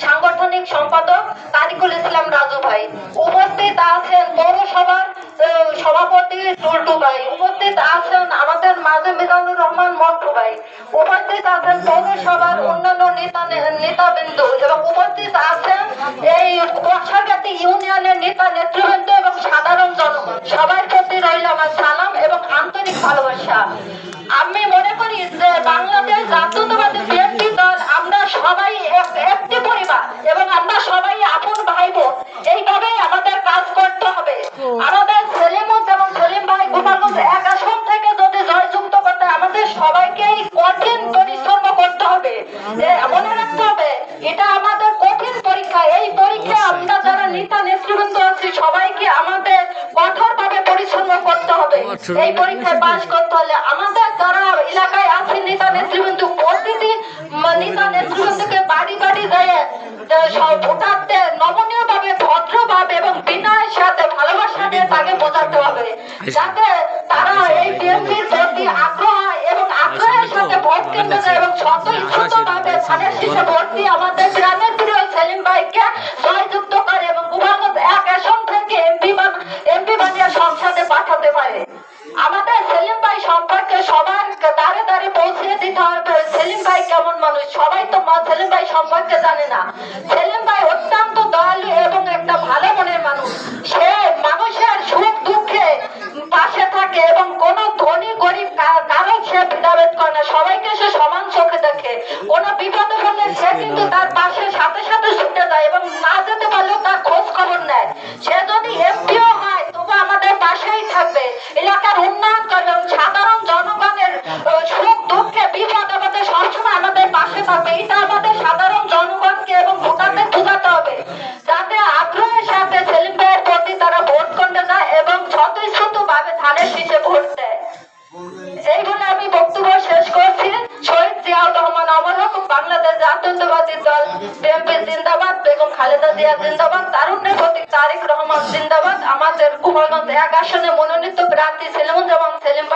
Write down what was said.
সাংগঠনিক সম্পাদক তারিকুল ইসলাম রাজু ভাই। উপস্থিত আছেন পৌরসভার সভাপতি টুলটু ভাই। উপস্থিত আছেন আমাদের মাঝে মিজানুর রহমান মন্টু ভাই। উপস্থিত আছেন পৌরসভার অন্যান্য নেতা নেতাবৃন্দ এবং উপস্থিত আছেন এই ইউনিয়নের নেতা নেতৃবৃন্দ এবং সাধারণ জনগণ সবার প্রতি রইল আমার সালাম এবং আন্তরিক ভালোবাসা আমি মনে করি যে বাংলাদেশ জাতীয়তাবাদী বিএনপি দল আমরা সবাই এক- একটি পরিবার এবং আমরা সবাই আপন ভাই বোন এইভাবেই আমাদের কাজ করতে হবে আমাদের সেলিমুল যেমন সেলিম ভাই গোপালগঞ্জ এক আসন থেকে যদি জয়যুক্ত করতে হয়, আমাদের সবাইকেই কঠিন পরিশ্রম করতে হবে মনে রাখতে হবে এটা আমাদের কঠিন পরীক্ষা। এই পরীক্ষা আমরা যারা নেতা নেতৃবৃন্দ আছি সবাইকে আমাদের কঠোরভাবে পরিশ্রম করতে হবে। এই পরীক্ষায় পাশ করতে হলে আমাদের যারা এলাকায় আছে নেতা নেতৃবৃন্দ প্রতিটি নেতা নেতৃবৃন্দকে বাড়ি বাড়ি যায় ভোটারদের নমনীয় ভাবে ভদ্রভাবে এবং বিনয়ের সাথে ভালোবাসা দিয়ে তাকে বোঝাতে হবে। যাতে তারা এই বিএনপির সাথে ভোট কেন্দ্রে যায় এবং স্বতঃস্ফূর্ত ভাবে ধানের শীষে ভোট দিয়ে আমাদের গ্রামের প্রিয় সেলিম ভাইকে জয়যুক্ত করে এবং গোপালগঞ্জ এক আসন থেকে এমপি এমপি বানিয়ে সংসদে পাঠাতে পারে। আমাদের সেলিম ভাই সম্পর্কে সবার দাঁড়ে দাঁড়ে পৌঁছে দিতে হবে। সেলিম ভাই কেমন মানুষ? সবাই তো সেলিম ভাই সম্পর্কে জানে না। সেলিম ভাই অত্যন্ত দয়ালু এবং একটা ভালো মনের মানুষ সে মানুষের সুখ দুঃখে পাশে থাকে এবং কোন ধনী, গরিব কারও সে ভেদাভেদ করে না। সবাইকে সে সমান চোখে দেখে। কোন বিপদে পড়লে সে কিন্তু তার পাশে সাথে সাথে ছুটে যায় এবং না যেতে পারলেও তার খোঁজ খবর নেয়। সে যদি এমপিও হয়, তবু আমাদের পাশেই থাকবে। এলাকার উন্নয়ন বাংলাদেশ জাতীয়তাবাদী দল জিন্দাবাদ, বেগম খালেদা জিয়া জিন্দাবাদ, তারুণ্যের প্রতীক তারিক রহমান জিন্দাবাদ, আমাদের এক আসনে মনোনীত প্রার্থী সেলিমুজ্জামান সেলিম